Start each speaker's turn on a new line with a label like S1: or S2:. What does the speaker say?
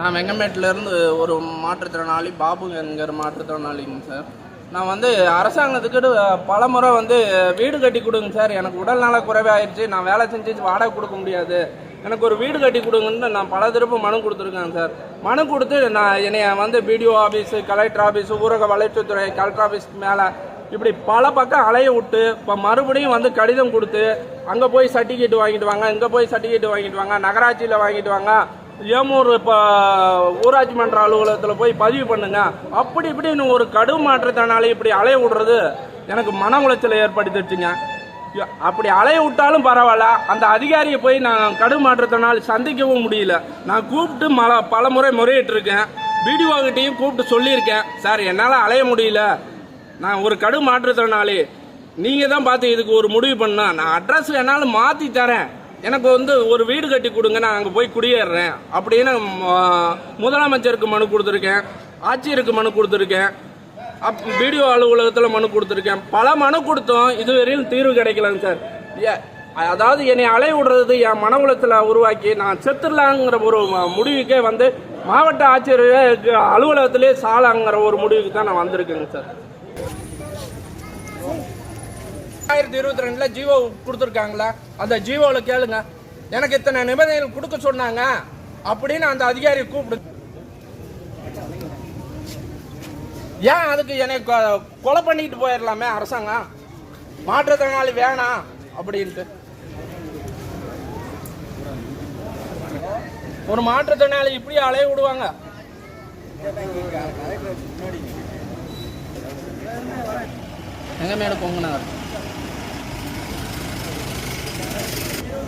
S1: நான் வெங்கமேட்டிலேருந்து ஒரு மாற்றுத்திறனாளி பாபு என்கிற மாற்றுத்திறனாளிங்க சார். நான் வந்து அரசாங்கத்துக்கு பல முறை வந்து வீடு கட்டி கொடுங்க சார். எனக்கு உடல்நல குறைவாயிருச்சு. நான் வேலை செஞ்சு வாடகை கொடுக்க முடியாது. எனக்கு ஒரு வீடு கட்டி கொடுங்கன்னு நான் பல திருப்பு மனு கொடுத்துருக்கேன் சார். மனு கொடுத்து நான் என்னைய வந்து பிடிஓ ஆஃபீஸு கலெக்டர் ஆஃபீஸு ஊரக வளர்ச்சித்துறை கலெக்டர் ஆஃபீஸ்க்கு மேலே இப்படி பல பக்கம் அலைய விட்டு இப்போ மறுபடியும் வந்து கடிதம் கொடுத்து அங்கே போய் சர்டிஃபிகேட் வாங்கிட்டு வாங்க இங்கே போய் சர்டிஃபிகேட் வாங்கிட்டு வாங்க நகராட்சியில் வாங்கிட்டு வாங்க ஏமூர் இப்போ ஊராட்சி மன்ற அலுவலகத்தில் போய் பதிவு பண்ணுங்க. அப்படி இப்படின்னு ஒரு கடும் மாற்றத்தினால இப்படி அலைய விடுறது எனக்கு மன உளைச்சலை ஏற்படுத்திடுச்சுங்க. அப்படி அலைய விட்டாலும் பரவாயில்ல. அந்த அதிகாரியை போய் நான் கடும் மாற்றத்தினால் சந்திக்கவும் முடியல. நான் கூப்பிட்டு மல பல முறை முறையிட்டு இருக்கேன் கிட்டையும் கூப்பிட்டு சொல்லியிருக்கேன். சார் என்னால் அலைய முடியல. நான் ஒரு கடும் மாற்றுத்திறனாளி நீங்கள் தான் பார்த்து இதுக்கு ஒரு முடிவு பண்ணால் நான் அட்ரஸ் என்னால் மாற்றி தரேன். எனக்கு வந்து ஒரு வீடு கட்டி கொடுங்க நான் அங்கே போய் குடியேறுறேன் அப்படின்னு முதலமைச்சருக்கு மனு கொடுத்துருக்கேன் ஆட்சியருக்கு மனு கொடுத்துருக்கேன் அப் பிடிஓ அலுவலகத்தில் மனு கொடுத்துருக்கேன். பல மனு கொடுத்தோம் இதுவரையும் தீர்வு கிடைக்கலங்க சார். ஏ அதாவது என்னை அலை விடுறது என் மன உலகத்தில் உருவாக்கி நான் செத்துடலாங்கிற ஒரு முடிவுக்கே வந்து மாவட்ட ஆட்சியர் அலுவலகத்திலே சாலாங்கிற ஒரு முடிவுக்கு தான் நான் வந்திருக்கேங்க சார். ரெண்டாயிரத்தி இருபத்தி ரெண்டில் ஜீவோ கொடுத்துருக்காங்களா? அந்த ஜீவோவில் கேளுங்க. எனக்கு இத்தனை நிபந்தனைகள் கொடுக்க சொன்னாங்க அப்படின்னு அந்த அதிகாரி கூப்பிடு ஏன் அதுக்கு என்னை கொ- கொலை பண்ணிட்டு போயிடலாமே அரசாங்கம்? மாற்றுத்திறனாளி வேணாம் அப்படின்ட்டு. ஒரு மாற்றுத்திறனாளி இப்படி அலைய விடுவாங்க. எங்க மேல பொங்கினாங்க Yeah.